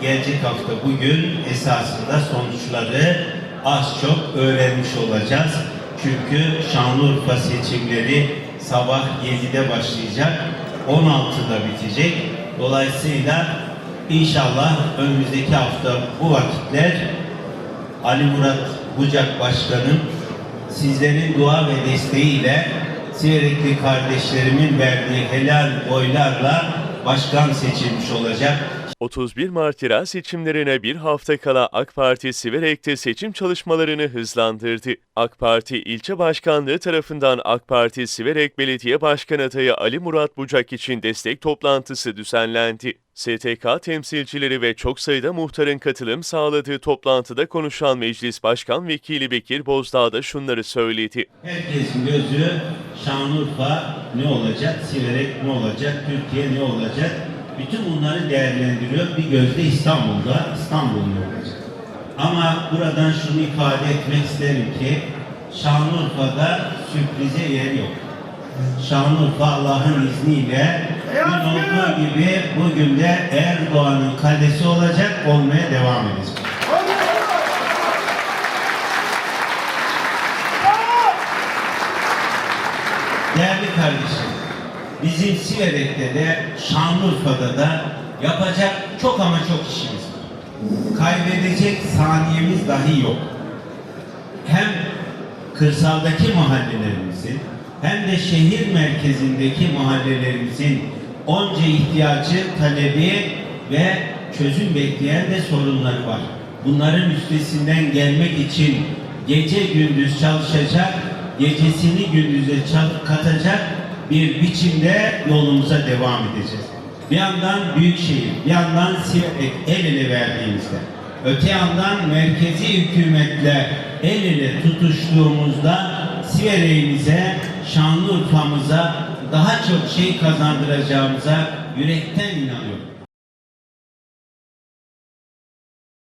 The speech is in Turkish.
gelecek hafta bugün esasında sonuçları az çok öğrenmiş olacağız. Çünkü Şanlıurfa seçimleri sabah 7'de başlayacak, 16'da bitecek. Dolayısıyla inşallah önümüzdeki hafta bu vakitler Ali Murat Bucak Başkanım sizlerin dua ve desteğiyle Siverekli kardeşlerimin verdiği helal oylarla başkan seçilmiş olacak. 31 Mart yerel seçimlerine bir hafta kala AK Parti Siverek'te seçim çalışmalarını hızlandırdı. AK Parti ilçe başkanlığı tarafından AK Parti Siverek Belediye Başkan adayı Ali Murat Bucak için destek toplantısı düzenlendi. STK temsilcileri ve çok sayıda muhtarın katılım sağladığı toplantıda konuşan Meclis Başkan Vekili Bekir Bozdağ da şunları söyledi. Herkesin gözü Şanlıurfa ne olacak, Siverek ne olacak, Türkiye ne olacak? Bütün bunları değerlendiriyor. Bir gözde İstanbul'da, İstanbul ne olacak? Ama buradan şunu ifade etmek isterim ki Şanlıurfa'da sürprize yer yok. Şanlıurfa Allah'ın izniyle dün olduğu gibi bugün de Erdoğan'ın kalesi olacak, olmaya devam edecek. Değerli kardeşim, bizim Siverek'te de Şanlıurfa'da da yapacak çok ama çok işimiz var. Kaybedecek saniyemiz dahi yok. Hem kırsaldaki mahallelerimizin hem de şehir merkezindeki mahallelerimizin onca ihtiyacı, talebi ve çözüm bekleyen de sorunları var. Bunların üstesinden gelmek için gece gündüz çalışacak, gecesini gündüze katacak bir biçimde yolumuza devam edeceğiz. Bir yandan Büyükşehir, bir yandan Siverek el ele verdiğimizde, öte yandan merkezi hükümetle el ele tutuştuğumuzda Siverek'imize, Şanlıurfa'mıza daha çok şey kazandıracağımıza yürekten inanıyorum.